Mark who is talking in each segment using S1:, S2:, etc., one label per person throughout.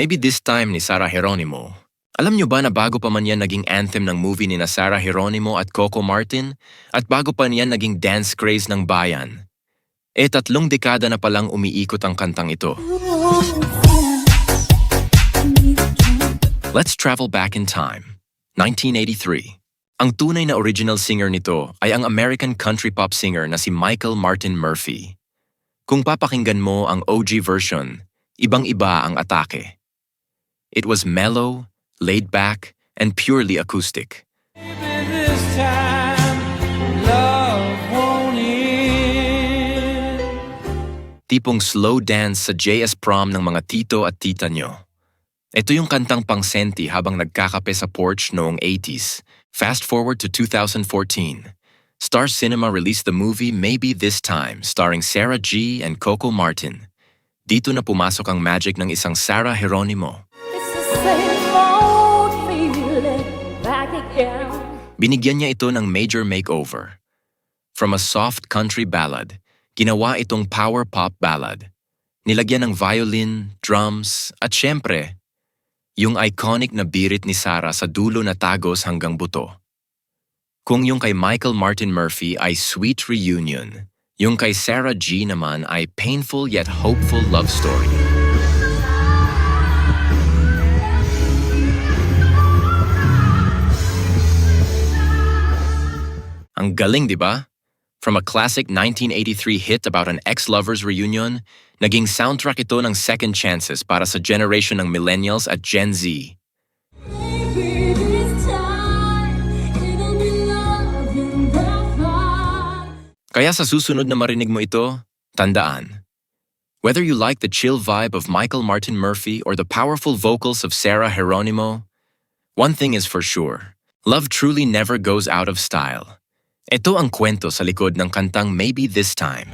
S1: Maybe This Time ni Sarah Geronimo. Alam nyo ba na bago pa man yan naging anthem ng movie ni na Sarah Geronimo at Coco Martin? At bago pa niyan naging dance craze ng bayan? E tatlong dekada na palang umiikot ang kantang ito. Let's travel back in time. 1983. Ang tunay na original singer nito ay ang American country pop singer na si Michael Martin Murphy. Kung papakinggan mo ang OG version, ibang-iba ang atake. It was mellow, laid back, and purely acoustic. Tipong slow dance sa JS prom ng mga tito at tita nyo. Ito yung kantang pangsenti habang nagkakape sa porch noong 80s. Fast forward to 2014. Star Cinema released the movie Maybe This Time starring Sarah G. and Coco Martin. Dito na pumasok ang magic ng isang Sarah Geronimo. Binigyan niya ito ng major makeover. From a soft country ballad, ginawa itong power pop ballad. Nilagyan ng violin, drums, at syempre, yung iconic na birit ni Sarah sa dulo na tagos hanggang buto. Kung yung kay Michael Martin Murphy ay sweet reunion, yung kay Sarah G naman ay painful yet hopeful love story. Galing, di ba? From a classic 1983 hit about an ex-lover's reunion, naging soundtrack ito ng second chances para sa generation ng millennials at Gen Z. Kaya sa susunod na marinig mo ito, tandaan. Whether you like the chill vibe of Michael Martin Murphy or the powerful vocals of Sarah Geronimo, one thing is for sure, love truly never goes out of style. Ito ang kwento sa likod ng kantang Maybe This Time.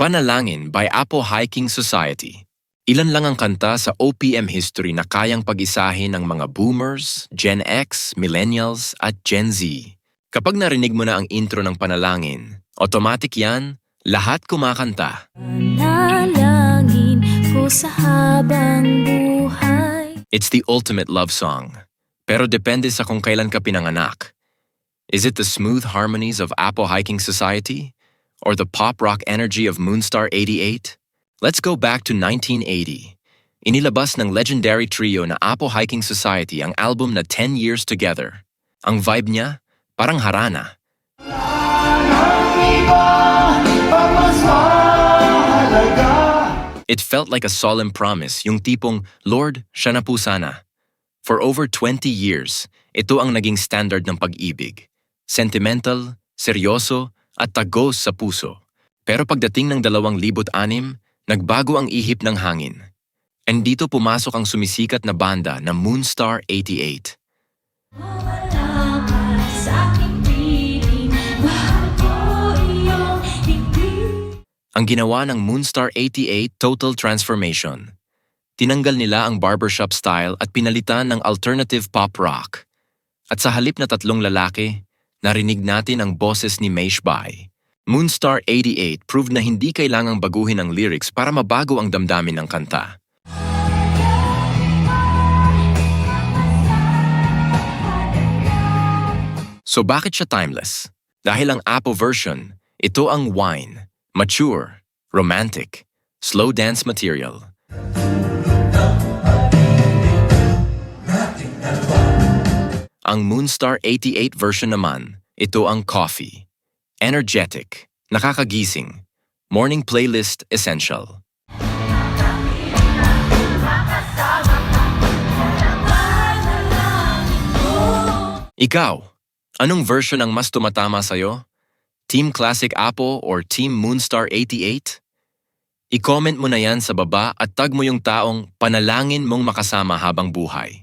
S1: Panalangin by Apo Hiking Society. Ilan lang ang kanta sa OPM history na kayang pag-isahin ng mga boomers, Gen X, millennials, at Gen Z. Kapag narinig mo na ang intro ng panalangin, automatic yan, lahat kumakanta.
S2: Panalangin ko sa habang buhay.
S1: It's the ultimate love song. Pero depende sa kung kailan ka pinanganak. Is it the smooth harmonies of Apo Hiking Society? Or the pop rock energy of Moonstar 88? Let's go back to 1980. Inilabas ng legendary trio na Apo Hiking Society ang album na 10 Years Together. Ang vibe niya, parang harana. It felt like a solemn promise, yung tipong, Lord, siya na po sana. For over 20 years, ito ang naging standard ng pag-ibig. Sentimental, seryoso, at tagos sa puso. Pero pagdating ng 2006, nagbago ang ihip ng hangin. And dito pumasok ang sumisikat na banda na Moonstar 88. Ang ginawa ng Moonstar 88 Total Transformation. Tinanggal nila ang barbershop style at pinalitan ng alternative pop rock. At sa halip na tatlong lalaki, narinig natin ang boses ni Maish Bai. Moonstar 88 proved na hindi kailangang baguhin ang lyrics para mabago ang damdamin ng kanta. So bakit siya timeless? Dahil ang Apo version, ito ang wine, mature, romantic, slow dance material. Ang Moonstar 88 version naman, ito ang coffee. Energetic, nakakagising, morning playlist essential. Ikaw, anong version ang mas tumatama sa'yo? Team Classic Apo or Team Moonstar 88? I-comment mo na yan sa baba at tag mo yung taong panalangin mong makasama habang buhay.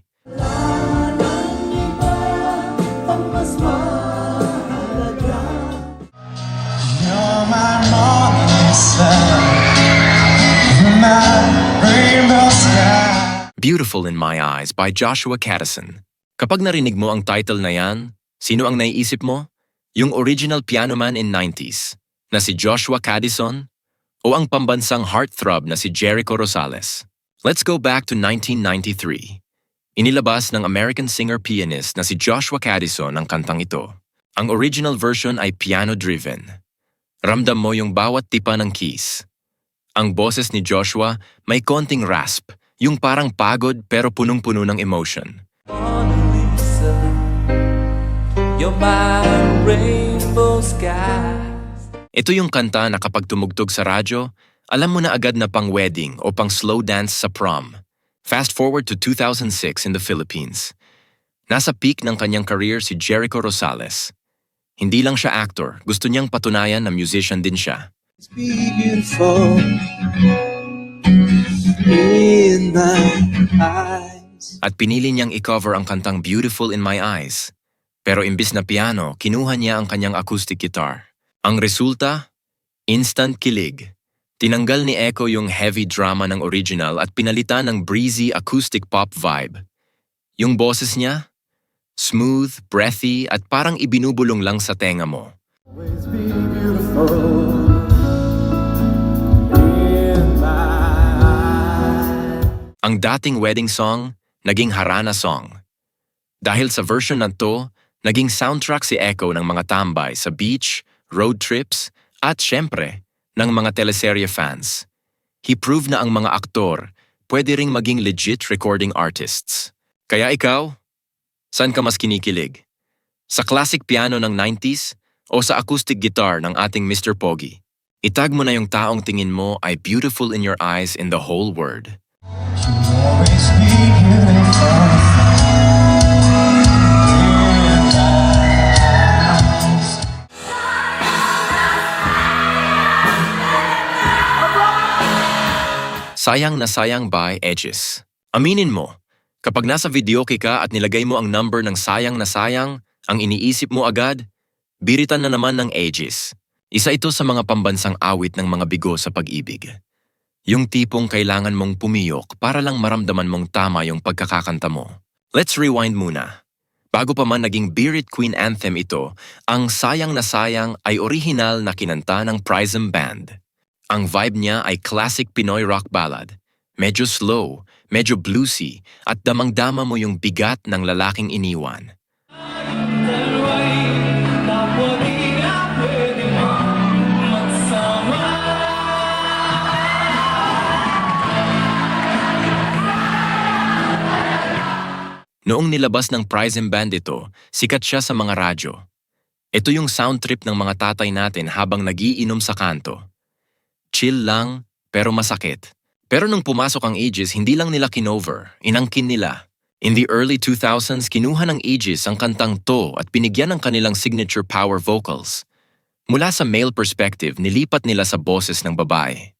S1: Beautiful in My Eyes by Joshua Caddison. Kapag narinig mo ang title na yan, sino ang naiisip mo? Yung original piano man in 90s na si Joshua Caddison o ang pambansang heartthrob na si Jericho Rosales. Let's go back to 1993. Inilabas ng American singer-pianist na si Joshua Caddison ang kantang ito. Ang original version ay piano-driven. Ramdam mo yung bawat tipa ng keys. Ang boses ni Joshua may konting rasp, yung parang pagod pero punong-puno ng emotion.
S3: Lisa, you're my rainbow skies.
S1: Ito yung kanta na kapag tumugtog sa radyo, alam mo na agad na pang wedding o pang slow dance sa prom. Fast forward to 2006 in the Philippines. Nasa peak ng kanyang career si Jericho Rosales. Hindi lang siya actor, gusto niyang patunayan na musician din siya.
S4: Be beautiful in my eyes.
S1: At pinili niyang i-cover ang kantang Beautiful in My Eyes. Pero imbis na piano, kinuha niya ang kanyang acoustic guitar. Ang resulta? Instant kilig. Tinanggal ni Echo yung heavy drama ng original at pinalitan ng breezy acoustic pop vibe. Yung boses niya? Smooth, breathy at parang ibinubulong lang sa tenga mo.
S4: Always be beautiful.
S1: Ang dating wedding song, naging harana song. Dahil sa version na to, naging soundtrack si Echo ng mga tambay sa beach, road trips, at syempre, ng mga teleserye fans. He proved na ang mga aktor pwede ring maging legit recording artists. Kaya ikaw, saan ka mas kinikilig? Sa classic piano ng 90s o sa acoustic guitar ng ating Mr. Pogi? Itag mo na yung taong tingin mo ay beautiful in your eyes in the whole world.
S4: Always be beautiful
S1: Sayang na sayang by Edges. Aminin mo, kapag nasa videoke ka at nilagay mo ang number ng sayang na sayang, ang iniisip mo agad, biritan na naman ng Edges. Isa ito sa mga pambansang awit ng mga bigo sa pag-ibig. Yung tipong kailangan mong pumiyok para lang maramdaman mong tama yung pagkakakanta mo. Let's rewind muna. Bago pa man naging It Queen anthem ito, ang Sayang na Sayang ay orihinal na kinanta ng Prism Band. Ang vibe niya ay classic Pinoy rock ballad. Medyo slow, medyo bluesy, at damang-dama mo yung bigat ng lalaking iniwan. Noong nilabas ng Prism Band ito, sikat siya sa mga radyo. Ito yung sound trip ng mga tatay natin habang nagiinom sa kanto. Chill lang, pero masakit. Pero nung pumasok ang Aegis, hindi lang nila kinover, inangkin nila. In the early 2000s, kinuha ng Aegis ang kantang to at binigyan ng kanilang signature power vocals. Mula sa male perspective, nilipat nila sa boses ng babae.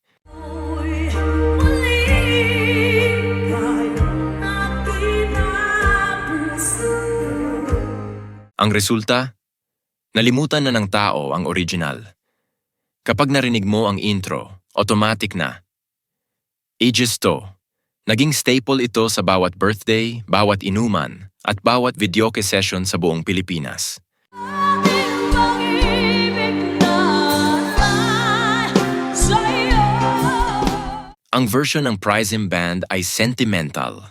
S1: Ang resulta? Nalimutan na ng tao ang original. Kapag narinig mo ang intro, automatic na. Aegis to. Naging staple ito sa bawat birthday, bawat inuman, at bawat videoke session sa buong Pilipinas. Ang version ng Prism Band ay sentimental.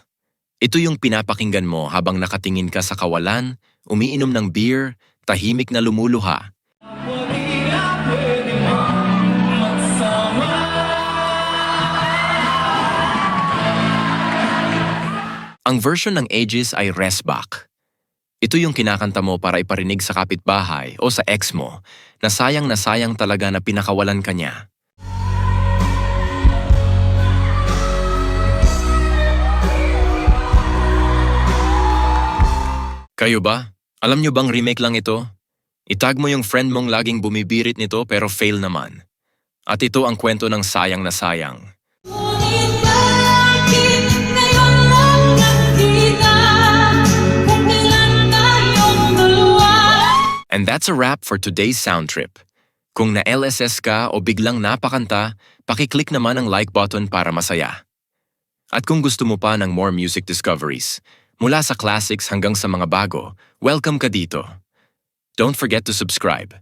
S1: Ito yung pinapakinggan mo habang nakatingin ka sa kawalan, umiinom ng beer, tahimik na lumuluha. Ang version ng Aegis ay Rest Back. Ito yung kinakanta mo para iparinig sa kapitbahay o sa ex mo na sayang na sayang talaga na pinakawalan ka niya. Kayo ba? Alam nyo bang remake lang ito? Itag mo yung friend mong laging bumibirit nito pero fail naman. At ito ang kwento ng sayang na sayang. And that's a wrap for today's sound trip. Kung na-LSS ka o biglang napakanta, pakiclick naman ang like button para masaya. At kung gusto mo pa ng more music discoveries, mula sa classics hanggang sa mga bago, welcome ka dito. Don't forget to subscribe